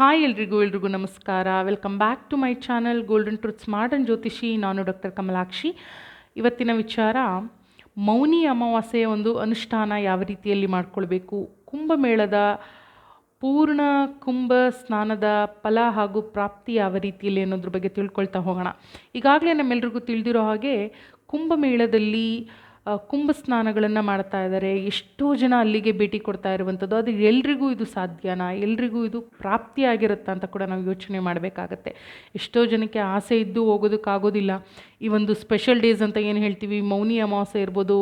Hi ಎಲ್ರಿಗೂ ಎಲ್ರಿಗೂ ನಮಸ್ಕಾರ. Welcome back to my channel Golden Truth Smart and ಜ್ಯೋತಿಷಿ ನಾನು ಡಾಕ್ಟರ್ ಕಮಲಾಕ್ಷಿ. ಇವತ್ತಿನ ವಿಚಾರ, ಮೌನಿ ಅಮಾವಾಸ್ಯೆಯ ಒಂದು ಅನುಷ್ಠಾನ ಯಾವ ರೀತಿಯಲ್ಲಿ ಮಾಡಿಕೊಳ್ಬೇಕು? ಕುಂಭಮೇಳದ ಪೂರ್ಣ ಕುಂಭ ಸ್ನಾನದ ಫಲ ಹಾಗೂ ಪ್ರಾಪ್ತಿ ಯಾವ ರೀತಿಯಲ್ಲಿ ಅನ್ನೋದ್ರ ಬಗ್ಗೆ ತಿಳ್ಕೊಳ್ತಾ ಹೋಗೋಣ. ಈಗಾಗಲೇ ನಮ್ಮೆಲ್ರಿಗೂ ತಿಳಿದಿರೋ ಹಾಗೆ, ಕುಂಭಮೇಳದಲ್ಲಿ ಕುಂಭ ಸ್ನಾನಗಳನ್ನು ಮಾಡ್ತಾ ಇದ್ದಾರೆ ಎಷ್ಟೋ ಜನ ಅಲ್ಲಿಗೆ ಭೇಟಿ ಕೊಡ್ತಾ ಇರುವಂಥದ್ದು ಅದು ಎಲ್ರಿಗೂ ಇದು ಸಾಧ್ಯನಾ? ಎಲ್ರಿಗೂ ಇದು ಪ್ರಾಪ್ತಿಯಾಗಿರುತ್ತಾ ಅಂತ ಕೂಡ ನಾವು ಯೋಚನೆ ಮಾಡಬೇಕಾಗತ್ತೆ. ಎಷ್ಟೋ ಜನಕ್ಕೆ ಆಸೆ ಇದ್ದು ಹೋಗೋದಕ್ಕಾಗೋದಿಲ್ಲ. ಈ ಒಂದು ಸ್ಪೆಷಲ್ ಡೇಸ್ ಅಂತ ಏನು ಹೇಳ್ತೀವಿ? ಮೌನಿ ಅಮಾವಾಸ್ಯೆ ಇರ್ಬೋದು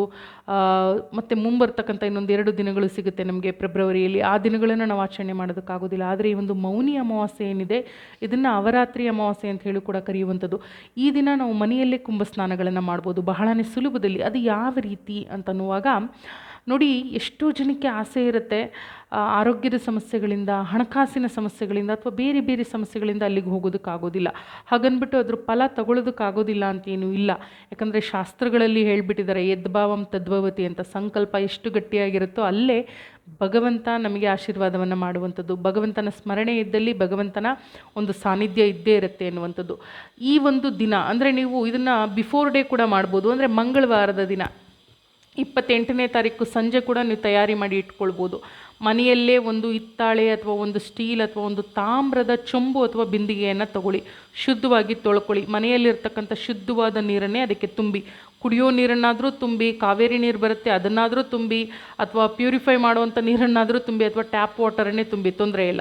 ಮತ್ತು ಮುಂಬರ್ತಕ್ಕಂಥ ಇನ್ನೊಂದು ಎರಡು ದಿನಗಳು ಸಿಗುತ್ತೆ ನಮಗೆ ಫೆಬ್ರವರಿಯಲ್ಲಿ ಆ ದಿನಗಳನ್ನು ನಾವು ಆಚರಣೆ ಮಾಡೋದಕ್ಕಾಗೋದಿಲ್ಲ. ಆದರೆ ಈ ಒಂದು ಮೌನಿ ಅಮಾವಾಸ್ಯೆ ಏನಿದೆ, ಇದನ್ನು ಅವರಾತ್ರಿ ಅಮಾವಾಸ್ಯೆ ಅಂತ ಹೇಳಿ ಕೂಡ ಕರೆಯುವಂಥದ್ದು. ಈ ದಿನ ನಾವು ಮನೆಯಲ್ಲೇ ಕುಂಭ ಸ್ನಾನಗಳನ್ನು ಮಾಡ್ಬೋದು, ಬಹಳನೇ ಸುಲಭದಲ್ಲಿ. ಅದು ಯಾವ ರೀತಿ ಅಂತನ್ನುವಾಗ ನೋಡಿ, ಎಷ್ಟೋ ಜನಕ್ಕೆ ಆಸೆ ಇರುತ್ತೆ ಆರೋಗ್ಯದ ಸಮಸ್ಯೆಗಳಿಂದ, ಹಣಕಾಸಿನ ಸಮಸ್ಯೆಗಳಿಂದ ಅಥವಾ ಬೇರೆ ಬೇರೆ ಸಮಸ್ಯೆಗಳಿಂದ ಅಲ್ಲಿಗೆ ಹೋಗೋದಕ್ಕಾಗೋದಿಲ್ಲ. ಹಾಗನ್ಬಿಟ್ಟು ಅದ್ರ ಫಲ ತಗೊಳ್ಳೋದಕ್ಕಾಗೋದಿಲ್ಲ ಅಂತೇನೂ ಇಲ್ಲ. ಯಾಕಂದರೆ ಶಾಸ್ತ್ರಗಳಲ್ಲಿ ಹೇಳಿಬಿಟ್ಟಿದ್ದಾರೆ ಯದ್ಭಾವಂ ತದ್ಭವತಿ ಅಂತ. ಸಂಕಲ್ಪ ಎಷ್ಟು ಗಟ್ಟಿಯಾಗಿರುತ್ತೋ ಅಲ್ಲೇ ಭಗವಂತ ನಮಗೆ ಆಶೀರ್ವಾದವನ್ನು ಮಾಡುವಂಥದ್ದು. ಭಗವಂತನ ಸ್ಮರಣೆ ಇದ್ದಲ್ಲಿ ಭಗವಂತನ ಒಂದು ಸಾನ್ನಿಧ್ಯ ಇದ್ದೇ ಇರುತ್ತೆ ಅನ್ನುವಂಥದ್ದು ಈ ಒಂದು ದಿನ, ಅಂದರೆ ನೀವು ಇದನ್ನು ಬಿಫೋರ್ ಡೇ ಕೂಡ ಮಾಡ್ಬೋದು. ಅಂದರೆ ಮಂಗಳವಾರದ ದಿನ. ಇಪ್ಪತ್ತೆಂಟನೇ ತಾರೀಕು ಸಂಜೆ ಕೂಡ ನೀವು ತಯಾರಿ ಮಾಡಿ ಇಟ್ಕೊಳ್ಬೋದು. ಮನೆಯಲ್ಲೇ ಒಂದು ಹಿತ್ತಾಳೆ ಅಥವಾ ಒಂದು ಸ್ಟೀಲ್ ಅಥವಾ ಒಂದು ತಾಮ್ರದ ಚೊಂಬು ಅಥವಾ ಬಿಂದಿಗೆಯನ್ನು ತಗೊಳ್ಳಿ. ಶುದ್ಧವಾಗಿ ತೊಳ್ಕೊಳ್ಳಿ. ಮನೆಯಲ್ಲಿರ್ತಕ್ಕಂಥ ಶುದ್ಧವಾದ ನೀರನ್ನೇ ಅದಕ್ಕೆ ತುಂಬಿ. ಕುಡಿಯೋ ನೀರನ್ನಾದರೂ ತುಂಬಿ, ಕಾವೇರಿ ನೀರು ಬರುತ್ತೆ ಅದನ್ನಾದರೂ ತುಂಬಿ, ಅಥವಾ ಪ್ಯೂರಿಫೈ ಮಾಡುವಂಥ ನೀರನ್ನಾದರೂ ತುಂಬಿ, ಅಥವಾ ಟ್ಯಾಪ್ ವಾಟರನ್ನೇ ತುಂಬಿ, ತೊಂದರೆ ಇಲ್ಲ.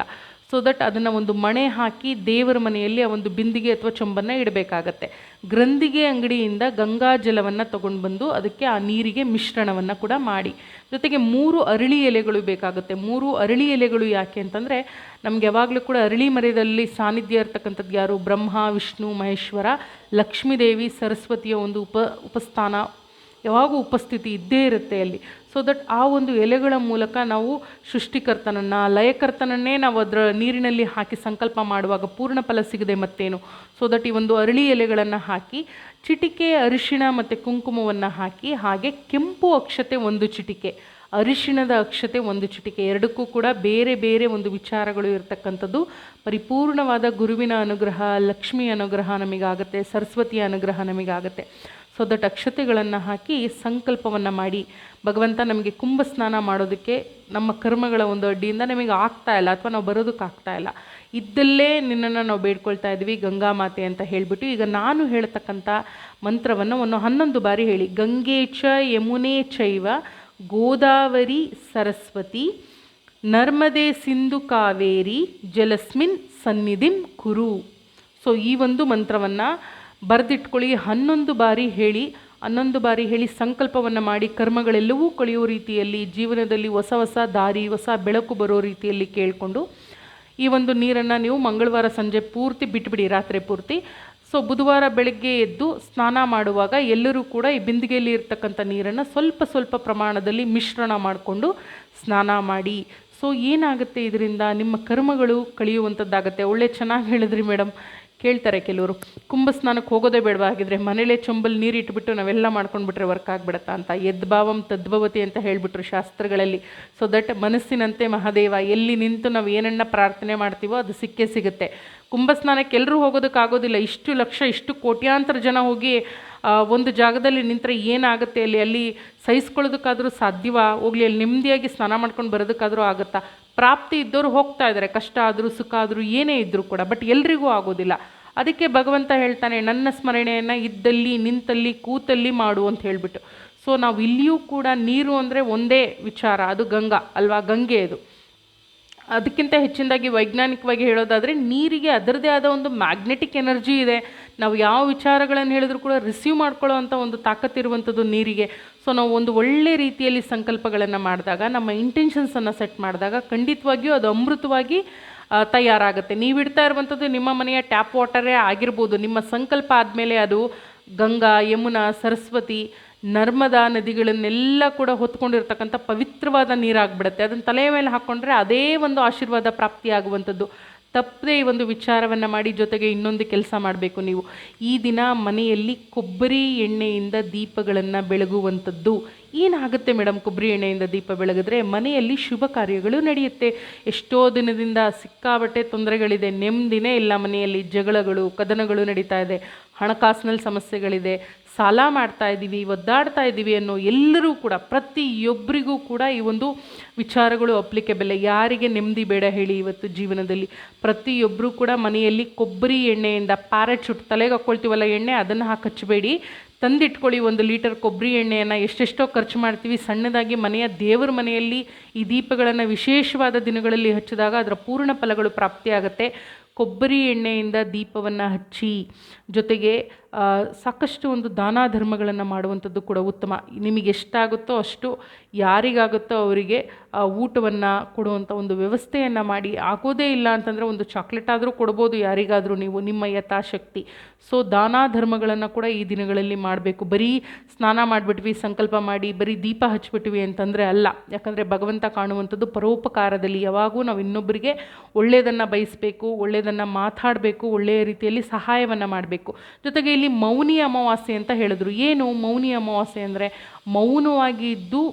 ಸೊ ದಟ್ ಅದನ್ನು ಒಂದು ಮಣೆ ಹಾಕಿ ದೇವರ ಮನೆಯಲ್ಲಿ ಆ ಒಂದು ಬಿಂದಿಗೆ ಅಥವಾ ಚೊಂಬನ್ನು ಇಡಬೇಕಾಗತ್ತೆ. ಗ್ರಂಥಿಗೆ ಅಂಗಡಿಯಿಂದ ಗಂಗಾ ಜಲವನ್ನು ತಗೊಂಡು ಬಂದು ಅದಕ್ಕೆ ಆ ನೀರಿಗೆ ಮಿಶ್ರಣವನ್ನು ಕೂಡ ಮಾಡಿ. ಜೊತೆಗೆ ಮೂರು ಅರಳಿ ಎಲೆಗಳು ಬೇಕಾಗುತ್ತೆ. ಮೂರು ಅರಳಿ ಎಲೆಗಳು ಯಾಕೆ ಅಂತಂದರೆ ನಮ್ಗೆ ಯಾವಾಗಲೂ ಕೂಡ ಅರಳಿ ಮರದಲ್ಲಿ ಸಾನ್ನಿಧ್ಯ ಇರ್ತಕ್ಕಂಥದ್ದು ಯಾರು? ಬ್ರಹ್ಮ, ವಿಷ್ಣು, ಮಹೇಶ್ವರ, ಲಕ್ಷ್ಮೀದೇವಿ, ಸರಸ್ವತಿಯ ಒಂದು ಉಪ, ಉಪಸ್ಥಾನ ಯಾವಾಗೂ ಉಪಸ್ಥಿತಿ ಇದ್ದೇ ಇರುತ್ತೆ ಅಲ್ಲಿ. ಸೊ ದಟ್ ಆ ಒಂದು ಎಲೆಗಳ ಮೂಲಕ ನಾವು ಸೃಷ್ಟಿಕರ್ತನನ್ನು, ಲಯಕರ್ತನನ್ನೇ ನಾವು ಅದರ ನೀರಿನಲ್ಲಿ ಹಾಕಿ ಸಂಕಲ್ಪ ಮಾಡುವಾಗ ಪೂರ್ಣ ಫಲ ಸಿಗದೆ ಮತ್ತೇನು? ಸೊ ದಟ್ ಈ ಒಂದು ಅರಳಿ ಎಲೆಗಳನ್ನು ಹಾಕಿ, ಚಿಟಿಕೆ, ಅರಿಶಿಣ ಮತ್ತು ಕುಂಕುಮವನ್ನು ಹಾಕಿ, ಹಾಗೆ ಕೆಂಪು ಅಕ್ಷತೆ ಒಂದು ಚಿಟಿಕೆ. ಅರಿಶಿಣದ ಅಕ್ಷತೆ ಒಂದು ಚಿಟಿಕೆ, ಎರಡಕ್ಕೂ ಕೂಡ ಬೇರೆ ಬೇರೆ ಒಂದು ವಿಚಾರಗಳು ಇರತಕ್ಕಂಥದ್ದು. ಪರಿಪೂರ್ಣವಾದ ಗುರುವಿನ ಅನುಗ್ರಹ, ಲಕ್ಷ್ಮಿ ಅನುಗ್ರಹ ನಮಗಾಗುತ್ತೆ, ಸರಸ್ವತಿಯ ಅನುಗ್ರಹ ನಮಗಾಗುತ್ತೆ. ಸೊ ದಟ್ ಅಕ್ಷತೆಗಳನ್ನು ಹಾಕಿ ಸಂಕಲ್ಪವನ್ನು ಮಾಡಿ. ಭಗವಂತ ನಮಗೆ ಕುಂಭ ಸ್ನಾನ ಮಾಡೋದಕ್ಕೆ ನಮ್ಮ ಕರ್ಮಗಳ ಒಂದು ಅಡ್ಡಿಯಿಂದ ನಮಗೆ ಆಗ್ತಾ ಇಲ್ಲ ಅಥವಾ ನಾವು ಬರೋದಕ್ಕೆ ಆಗ್ತಾ ಇಲ್ಲ. ಇದ್ದಲ್ಲೇ ನಿನ್ನನ್ನು ನಾವು ಬೇಡ್ಕೊಳ್ತಾ ಇದ್ವಿ, ಗಂಗಾ ಮಾತೆ ಅಂತ ಹೇಳಿಬಿಟ್ಟು ಈಗ ನಾನು ಹೇಳ್ತಕ್ಕಂಥ ಮಂತ್ರವನ್ನು ಒಂದು ಹನ್ನೊಂದು ಬಾರಿ ಹೇಳಿ. ಗಂಗೆ ಚ ಯಮುನೆ ಚೈವ ಗೋದಾವರಿ ಸರಸ್ವತಿ, ನರ್ಮದೆ ಸಿಂಧು ಕಾವೇರಿ, ಜಲಸ್ಮಿನ್ ಸನ್ನಿಧಿಂ ಕುರು. ಸೊ ಈ ಒಂದು ಮಂತ್ರವನ್ನು ಬರೆದಿಟ್ಕೊಳ್ಳಿ, ಹನ್ನೊಂದು ಬಾರಿ ಹೇಳಿ, ಹನ್ನೊಂದು ಬಾರಿ ಹೇಳಿ ಸಂಕಲ್ಪವನ್ನು ಮಾಡಿ, ಕರ್ಮಗಳೆಲ್ಲವೂ ಕಳೆಯೋ ರೀತಿಯಲ್ಲಿ, ಜೀವನದಲ್ಲಿ ಹೊಸ ಹೊಸ ದಾರಿ, ಹೊಸ ಬೆಳಕು ಬರೋ ರೀತಿಯಲ್ಲಿ ಕೇಳಿಕೊಂಡು, ಈ ಒಂದು ನೀರನ್ನು ನೀವು ಮಂಗಳವಾರ ಸಂಜೆ ಪೂರ್ತಿ ಬಿಟ್ಬಿಡಿ, ರಾತ್ರಿ ಪೂರ್ತಿ. ಸೊ ಬುಧವಾರ ಬೆಳಗ್ಗೆ ಎದ್ದು ಸ್ನಾನ ಮಾಡುವಾಗ ಎಲ್ಲರೂ ಕೂಡ ಈ ಬಿಂದಿಗೆಯಲ್ಲಿ ಇರ್ತಕ್ಕಂಥ ನೀರನ್ನು ಸ್ವಲ್ಪ ಸ್ವಲ್ಪ ಪ್ರಮಾಣದಲ್ಲಿ ಮಿಶ್ರಣ ಮಾಡಿಕೊಂಡು ಸ್ನಾನ ಮಾಡಿ. ಸೊ ಏನಾಗುತ್ತೆ ಇದರಿಂದ? ನಿಮ್ಮ ಕರ್ಮಗಳು ಕಳೆಯುವಂಥದ್ದಾಗುತ್ತೆ. ಒಳ್ಳೆ ಚೆನ್ನಾಗಿ ಹೇಳಿದ್ರಿ ಮೇಡಮ್. ಕೇಳ್ತಾರೆ ಕೆಲವರು. ಕುಂಭ ಸ್ನಾನಕ್ಕೆ ಹೋಗೋದೇ ಬೇಡವಾಗಿದ್ರೆ ಮನೇಲೇ ಚೊಂಬಲ್ಲಿ ನೀರು ಇಟ್ಬಿಟ್ಟು ನಾವೆಲ್ಲ ಮಾಡ್ಕೊಂಡ್ಬಿಟ್ರೆ ವರ್ಕ್ ಆಗಿಬಿಡತ್ತಾ ಅಂತ. ಯದ್ಭಾವಂ ತದ್ಭವತಿ ಅಂತ ಹೇಳಿಬಿಟ್ರು ಶಾಸ್ತ್ರಗಳಲ್ಲಿ. ಸೊ ದಟ್ ಮನಸ್ಸಿನಂತೆ ಮಹಾದೇವ, ಎಲ್ಲಿ ನಿಂತು ನಾವು ಏನನ್ನ ಪ್ರಾರ್ಥನೆ ಮಾಡ್ತೀವೋ ಅದು ಸಿಕ್ಕೇ ಸಿಗುತ್ತೆ. ಕುಂಭ ಸ್ನಾನಕ್ಕೆ ಎಲ್ಲರೂ ಹೋಗೋದಕ್ಕಾಗೋದಿಲ್ಲ. ಇಷ್ಟು ಲಕ್ಷ, ಇಷ್ಟು ಕೋಟ್ಯಾಂತರ ಜನ ಹೋಗಿ ಒಂದು ಜಾಗದಲ್ಲಿ ನಿಂತರೆ ಏನಾಗುತ್ತೆ? ಅಲ್ಲಿ ಅಲ್ಲಿ ಸಹಿಸ್ಕೊಳ್ಳೋದಕ್ಕಾದರೂ ಸಾಧ್ಯವ? ಹೋಗ್ಲಿ, ಅಲ್ಲಿ ನೆಮ್ಮದಿಯಾಗಿ ಸ್ನಾನ ಮಾಡ್ಕೊಂಡು ಬರೋದಕ್ಕಾದರೂ ಆಗುತ್ತಾ? ಪ್ರಾಪ್ತಿ ಇದ್ದವರು ಹೋಗ್ತಾ ಇದ್ದಾರೆ ಕಷ್ಟ ಆದರೂ, ಸುಖ ಆದರೂ, ಏನೇ ಇದ್ದರೂ ಕೂಡ. ಬಟ್ ಎಲ್ರಿಗೂ ಆಗೋದಿಲ್ಲ. ಅದಕ್ಕೆ ಭಗವಂತ ಹೇಳ್ತಾನೆ, ನನ್ನ ಸ್ಮರಣೆಯನ್ನು ಇದ್ದಲ್ಲಿ, ನಿಂತಲ್ಲಿ, ಕೂತಲ್ಲಿ ಮಾಡು ಅಂತ ಹೇಳಿಬಿಟ್ಟು. ಸೊ ನಾವು ಇಲ್ಲಿಯೂ ಕೂಡ ನೀರು ಅಂದರೆ ಒಂದೇ ವಿಚಾರ. ಅದು ಗಂಗಾ, ಅಲ್ವಾ? ಗಂಗೆ ಅದು. ಅದಕ್ಕಿಂತ ಹೆಚ್ಚಿನದಾಗಿ ವೈಜ್ಞಾನಿಕವಾಗಿ ಹೇಳೋದಾದರೆ ನೀರಿಗೆ ಅದರದೇ ಆದ ಒಂದು ಮ್ಯಾಗ್ನೆಟಿಕ್ ಎನರ್ಜಿ ಇದೆ. ನಾವು ಯಾವ ವಿಚಾರಗಳನ್ನು ಹೇಳಿದ್ರು ಕೂಡ ರಿಸೀವ್ ಮಾಡ್ಕೊಳ್ಳೋ ಅಂಥ ಒಂದು ತಾಕತ್ತಿರುವಂಥದ್ದು ನೀರಿಗೆ. ಸೊ ನಾವು ಒಂದು ಒಳ್ಳೆ ರೀತಿಯಲ್ಲಿ ಸಂಕಲ್ಪಗಳನ್ನು ಮಾಡಿದಾಗ, ನಮ್ಮ ಇಂಟೆನ್ಷನ್ಸನ್ನು ಸೆಟ್ ಮಾಡಿದಾಗ ಖಂಡಿತವಾಗಿಯೂ ಅದು ಅಮೃತವಾಗಿ ತಯಾರಾಗುತ್ತೆ. ನೀವು ಇಡ್ತಾ ಇರುವಂಥದ್ದು ನಿಮ್ಮ ಮನೆಯ ಟ್ಯಾಪ್ ವಾಟರೇ ಆಗಿರ್ಬೋದು. ನಿಮ್ಮ ಸಂಕಲ್ಪ ಆದಮೇಲೆ ಅದು ಗಂಗಾ, ಯಮುನಾ, ಸರಸ್ವತಿ ನರ್ಮದಾ ನದಿಗಳನ್ನೆಲ್ಲ ಕೂಡ ಹೊತ್ಕೊಂಡಿರ್ತಕ್ಕಂಥ ಪವಿತ್ರವಾದ ನೀರಾಗ್ಬಿಡುತ್ತೆ. ಅದನ್ನು ತಲೆಯ ಮೇಲೆ ಹಾಕ್ಕೊಂಡ್ರೆ ಅದೇ ಒಂದು ಆಶೀರ್ವಾದ ಪ್ರಾಪ್ತಿಯಾಗುವಂಥದ್ದು. ತಪ್ಪದೆ ಈ ಒಂದು ವಿಚಾರವನ್ನು ಮಾಡಿ ಜೊತೆಗೆ ಇನ್ನೊಂದು ಕೆಲಸ ಮಾಡಬೇಕು ನೀವು. ಈ ದಿನ ಮನೆಯಲ್ಲಿ ಕೊಬ್ಬರಿ ಎಣ್ಣೆಯಿಂದ ದೀಪಗಳನ್ನು ಬೆಳಗುವಂಥದ್ದು. ಏನಾಗುತ್ತೆ ಮೇಡಮ್ ಕೊಬ್ಬರಿ ಎಣ್ಣೆಯಿಂದ ದೀಪ ಬೆಳಗಿದ್ರೆ ಮನೆಯಲ್ಲಿ ಶುಭ ಕಾರ್ಯಗಳು ನಡೆಯುತ್ತೆ. ಎಷ್ಟೋ ದಿನದಿಂದ ಸಿಕ್ಕಾಬಟ್ಟೆ ತೊಂದರೆಗಳಿದೆ. ನೆಮ್ಮದಿನೇ ಇಲ್ಲ ಮನೆಯಲ್ಲಿ ಜಗಳಗಳು, ಕದನಗಳು ನಡೀತಾ ಇದೆ. ಹಣಕಾಸಿನಲ್ಲಿ ಸಮಸ್ಯೆಗಳಿದೆ. ಸಾಲ ಮಾಡ್ತಾ ಇದ್ದೀವಿ, ಒದ್ದಾಡ್ತಾ ಇದ್ದೀವಿ ಅನ್ನೋ ಎಲ್ಲರೂ ಕೂಡ, ಪ್ರತಿಯೊಬ್ಬರಿಗೂ ಕೂಡ ಈ ಒಂದು ವಿಚಾರಗಳು ಅಪ್ಲಿಕೇಬಲ್ ಯಾರಿಗೆ ನೆಮ್ಮದಿ ಬೇಡ ಹೇಳಿ ಇವತ್ತು ಜೀವನದಲ್ಲಿ. ಪ್ರತಿಯೊಬ್ಬರೂ ಕೂಡ ಮನೆಯಲ್ಲಿ ಕೊಬ್ಬರಿ ಎಣ್ಣೆಯಿಂದ ಪ್ಯಾರಾಚೂಟ್ ತಲೆಗೆ ಹಾಕ್ಕೊಳ್ತೀವಲ್ಲ ಎಣ್ಣೆ, ಅದನ್ನು ಹಾಕಿ ಹಚ್ಚಬೇಡಿ ತಂದಿಟ್ಕೊಳ್ಳಿ ಒಂದು ಲೀಟರ್ ಕೊಬ್ಬರಿ ಎಣ್ಣೆಯನ್ನು. ಎಷ್ಟೆಷ್ಟೋ ಖರ್ಚು ಮಾಡ್ತೀವಿ. ಸಣ್ಣದಾಗಿ ಮನೆಯ ದೇವರ ಮನೆಯಲ್ಲಿ ಈ ದೀಪಗಳನ್ನು ವಿಶೇಷವಾದ ದಿನಗಳಲ್ಲಿ ಹಚ್ಚಿದಾಗ ಅದರ ಪೂರ್ಣ ಫಲಗಳು ಪ್ರಾಪ್ತಿಯಾಗತ್ತೆ. ಕೊಬ್ಬರಿ ಎಣ್ಣೆಯಿಂದ ದೀಪವನ್ನು ಹಚ್ಚಿ, ಜೊತೆಗೆ ಸಾಕಷ್ಟು ಒಂದು ದಾನ ಧರ್ಮಗಳನ್ನು ಮಾಡುವಂಥದ್ದು ಕೂಡ ಉತ್ತಮ. ನಿಮಗೆ ಎಷ್ಟಾಗುತ್ತೋ ಅಷ್ಟು ಯಾರಿಗಾಗುತ್ತೋ ಅವರಿಗೆ ಊಟವನ್ನು ಕೊಡುವಂಥ ಒಂದು ವ್ಯವಸ್ಥೆಯನ್ನು ಮಾಡಿ. ಆಗೋದೇ ಇಲ್ಲ ಅಂತಂದರೆ ಒಂದು ಚಾಕ್ಲೇಟ್ ಆದರೂ ಕೊಡ್ಬೋದು, ಯಾರಿಗಾದರೂ ನೀವು, ನಿಮ್ಮ ಯಥಾಶಕ್ತಿ. ಸೊ ದಾನ ಧರ್ಮಗಳನ್ನು ಕೂಡ ಈ ದಿನಗಳಲ್ಲಿ ಮಾಡಬೇಕು. ಬರೀ ಸ್ನಾನ ಮಾಡಿಬಿಟ್ವಿ, ಸಂಕಲ್ಪ ಮಾಡಿ, ಬರೀ ದೀಪ ಹಚ್ಚಿಬಿಟ್ವಿ ಅಂತಂದರೆ ಅಲ್ಲ. ಯಾಕಂದರೆ ಭಗವಂತ ಕಾಣುವಂಥದ್ದು ಪರೋಪಕಾರದಲ್ಲಿ. ಯಾವಾಗೂ ನಾವು ಇನ್ನೊಬ್ಬರಿಗೆ ಒಳ್ಳೆಯದನ್ನು ಬಯಸಬೇಕು ಒಳ್ಳೆಯದನ್ನು ಮಾತಾಡಬೇಕು, ಒಳ್ಳೆಯ ರೀತಿಯಲ್ಲಿ ಸಹಾಯವನ್ನು ಮಾಡಬೇಕು. ಜೊತೆಗೆ ಇಲ್ಲಿ ಮೌನಿ ಅಮಾವಾಸ್ಯೆ ಅಂತ ಹೇಳಿದ್ರು. ಏನು ಮೌನಿ ಅಮಾವಾಸ್ಯೆ ಅಂದರೆ? ಮೌನವಾಗಿ ಇದ್ದು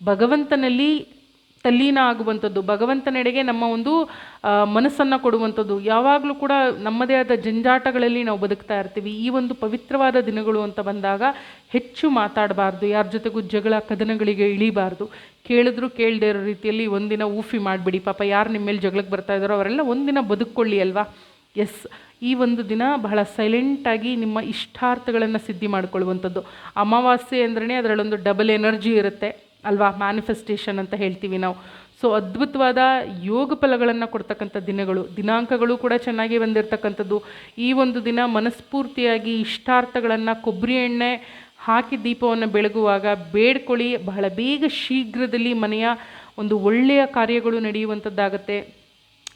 ಭಗವಂತನಲ್ಲಿ ತಲ್ಲೀನ ಆಗುವಂಥದ್ದು, ಭಗವಂತನೆಡೆಗೆ ನಮ್ಮ ಒಂದು ಮನಸ್ಸನ್ನು ಕೊಡುವಂಥದ್ದು. ಯಾವಾಗಲೂ ಕೂಡ ನಮ್ಮದೇ ಆದ ಜಂಜಾಟಗಳಲ್ಲಿ ನಾವು ಬದುಕ್ತಾ ಇರ್ತೀವಿ. ಈ ಒಂದು ಪವಿತ್ರವಾದ ದಿನಗಳು ಅಂತ ಬಂದಾಗ ಹೆಚ್ಚು ಮಾತಾಡಬಾರ್ದು. ಯಾರ ಜೊತೆಗೂ ಜಗಳ, ಕದನಗಳಿಗೆ ಇಳಿಬಾರ್ದು. ಕೇಳಿದ್ರು ಕೇಳದೇ ಇರೋ ರೀತಿಯಲ್ಲಿ ಒಂದಿನ ಊಫಿ ಮಾಡಿಬಿಡಿ. ಪಾಪ ಯಾರು ನಿಮ್ಮ ಮೇಲೆ ಜಗಳಕ್ಕೆ ಬರ್ತಾ ಇದ್ದಾರೋ ಅವರೆಲ್ಲ ಒಂದಿನ ಬದುಕೊಳ್ಳಿ ಅಲ್ವಾ? ಎಸ್, ಈ ಒಂದು ದಿನ ಬಹಳ ಸೈಲೆಂಟಾಗಿ ನಿಮ್ಮ ಇಷ್ಟಾರ್ಥಗಳನ್ನು ಸಿದ್ಧಿ ಮಾಡಿಕೊಳ್ಳುವಂಥದ್ದು. ಅಮಾವಾಸ್ಯೆ ಅಂದ್ರೇ ಅದರಲ್ಲೊಂದು ಡಬಲ್ ಎನರ್ಜಿ ಇರುತ್ತೆ, ಅಲ್ವಾ? ಮ್ಯಾನಿಫೆಸ್ಟೇಷನ್ ಅಂತ ಹೇಳ್ತೀವಿ ನಾವು. ಸೊ ಅದ್ಭುತವಾದ ಯೋಗ ಫಲಗಳನ್ನು ಕೊಡ್ತಕ್ಕಂಥ ದಿನಗಳು, ದಿನಾಂಕಗಳು ಕೂಡ ಚೆನ್ನಾಗಿ ಬಂದಿರತಕ್ಕಂಥದ್ದು. ಈ ಒಂದು ದಿನ ಮನಸ್ಫೂರ್ತಿಯಾಗಿ ಇಷ್ಟಾರ್ಥಗಳನ್ನು ಕೊಬ್ಬರಿ ಎಣ್ಣೆ ಹಾಕಿ ದೀಪವನ್ನು ಬೆಳಗುವಾಗ ಬೇಡ್ಕೊಳ್ಳಿ. ಬಹಳ ಬೇಗ ಶೀಘ್ರದಲ್ಲಿ ಮನೆಯ ಒಂದು ಒಳ್ಳೆಯ ಕಾರ್ಯಗಳು ನಡೆಯುವಂಥದ್ದಾಗತ್ತೆ.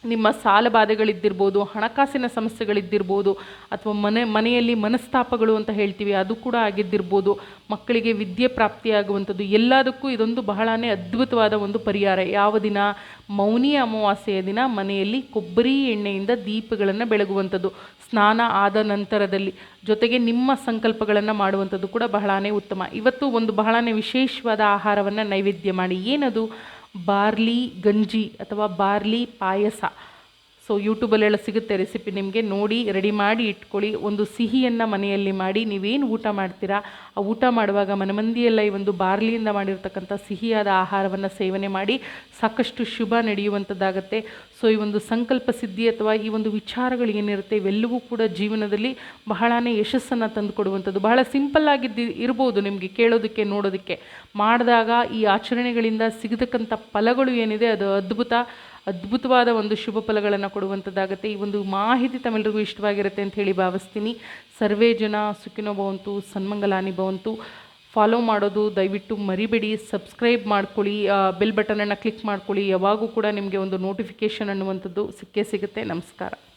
ನಿಮ್ಮ ಸಾಲ ಬಾಧೆಗಳಿದ್ದಿರ್ಬೋದು ಹಣಕಾಸಿನ ಸಮಸ್ಯೆಗಳಿದ್ದಿರ್ಬೋದು, ಅಥವಾ ಮನೆ, ಮನೆಯಲ್ಲಿ ಮನಸ್ತಾಪಗಳು ಅಂತ ಹೇಳ್ತೀವಿ, ಅದು ಕೂಡ ಆಗಿದ್ದಿರ್ಬೋದು, ಮಕ್ಕಳಿಗೆ ವಿದ್ಯೆ ಪ್ರಾಪ್ತಿಯಾಗುವಂಥದ್ದು, ಎಲ್ಲದಕ್ಕೂ ಇದೊಂದು ಬಹಳನೇ ಅದ್ಭುತವಾದ ಒಂದು ಪರಿಹಾರ. ಯಾವ ದಿನ? ಮೌನಿ ಅಮಾವಾಸ್ಯೆಯ ದಿನ ಮನೆಯಲ್ಲಿ ಕೊಬ್ಬರಿ ಎಣ್ಣೆಯಿಂದ ದೀಪಗಳನ್ನು ಬೆಳಗುವಂಥದ್ದು, ಸ್ನಾನ ಆದ ನಂತರದಲ್ಲಿ. ಜೊತೆಗೆ ನಿಮ್ಮ ಸಂಕಲ್ಪಗಳನ್ನು ಮಾಡುವಂಥದ್ದು ಕೂಡ ಬಹಳನೇ ಉತ್ತಮ. ಇವತ್ತು ಒಂದು ಬಹಳನೇ ವಿಶೇಷವಾದ ಆಹಾರವನ್ನು ನೈವೇದ್ಯ ಮಾಡಿ. ಏನದು? ಬಾರ್ಲಿ ಗಂಜಿ ಅಥವಾ ಬಾರ್ಲಿ ಪಾಯಸ. ಸೊ ಯೂಟ್ಯೂಬಲ್ಲೆಲ್ಲ ಸಿಗುತ್ತೆ ರೆಸಿಪಿ ನಿಮಗೆ ನೋಡಿ ರೆಡಿ ಮಾಡಿ ಇಟ್ಕೊಳ್ಳಿ. ಒಂದು ಸಿಹಿಯನ್ನು ಮನೆಯಲ್ಲಿ ಮಾಡಿ, ನೀವೇನು ಊಟ ಮಾಡ್ತೀರಾ? ಆ ಊಟ ಮಾಡುವಾಗ ಮನಮಂದಿಯೆಲ್ಲ ಈ ಒಂದು ಬಾರ್ಲಿಯಿಂದ ಮಾಡಿರ್ತಕ್ಕಂಥ ಸಿಹಿಯಾದ ಆಹಾರವನ್ನು ಸೇವನೆ ಮಾಡಿ ಸಾಕಷ್ಟು ಶುಭ ನಡೆಯುವಂಥದ್ದಾಗತ್ತೆ. ಸೊ ಈ ಒಂದು ಸಂಕಲ್ಪ ಸಿದ್ಧಿ ಅಥವಾ ಈ ಒಂದು ವಿಚಾರಗಳು ಏನಿರುತ್ತೆ, ಇವೆಲ್ಲವೂ ಕೂಡ ಜೀವನದಲ್ಲಿ ಬಹಳನೇ ಯಶಸ್ಸನ್ನು ತಂದುಕೊಡುವಂಥದ್ದು. ಬಹಳ ಸಿಂಪಲ್ ಆಗಿದ್ದು ಇರ್ಬೋದು ನಿಮಗೆ ಕೇಳೋದಕ್ಕೆ, ನೋಡೋದಕ್ಕೆ. ಮಾಡಿದಾಗ ಈ ಆಚರಣೆಗಳಿಂದ ಸಿಗತಕ್ಕಂಥ ಫಲಗಳು ಏನಿದೆ, ಅದು ಅದ್ಭುತ. ಅದ್ಭುತವಾದ ಒಂದು ಶುಭ ಫಲಗಳನ್ನು ಕೊಡುವಂಥದ್ದಾಗುತ್ತೆ. ಈ ಒಂದು ಮಾಹಿತಿ ತಮ್ಮೆಲ್ಲರಿಗೂ ಇಷ್ಟವಾಗಿರುತ್ತೆ ಅಂತ ಹೇಳಿ ಭಾವಿಸ್ತೀನಿ. ಸರ್ವೇ ಜನ ಸುಖಿನೋ ಭವಂತು, ಸನ್ಮಂಗಲಾನಿ ಭವಂತು. ಫಾಲೋ ಮಾಡೋದು ದಯವಿಟ್ಟು ಮರಿಬೇಡಿ. ಸಬ್ಸ್ಕ್ರೈಬ್ ಮಾಡ್ಕೊಳ್ಳಿ. ಬೆಲ್ ಬಟನನ್ನು ಕ್ಲಿಕ್ ಮಾಡ್ಕೊಳ್ಳಿ. ಯಾವಾಗೂ ಕೂಡ ನಿಮಗೆ ಒಂದು ನೋಟಿಫಿಕೇಷನ್ ಅನ್ನುವಂಥದ್ದು ಸಿಕ್ಕೇ ಸಿಗುತ್ತೆ. ನಮಸ್ಕಾರ.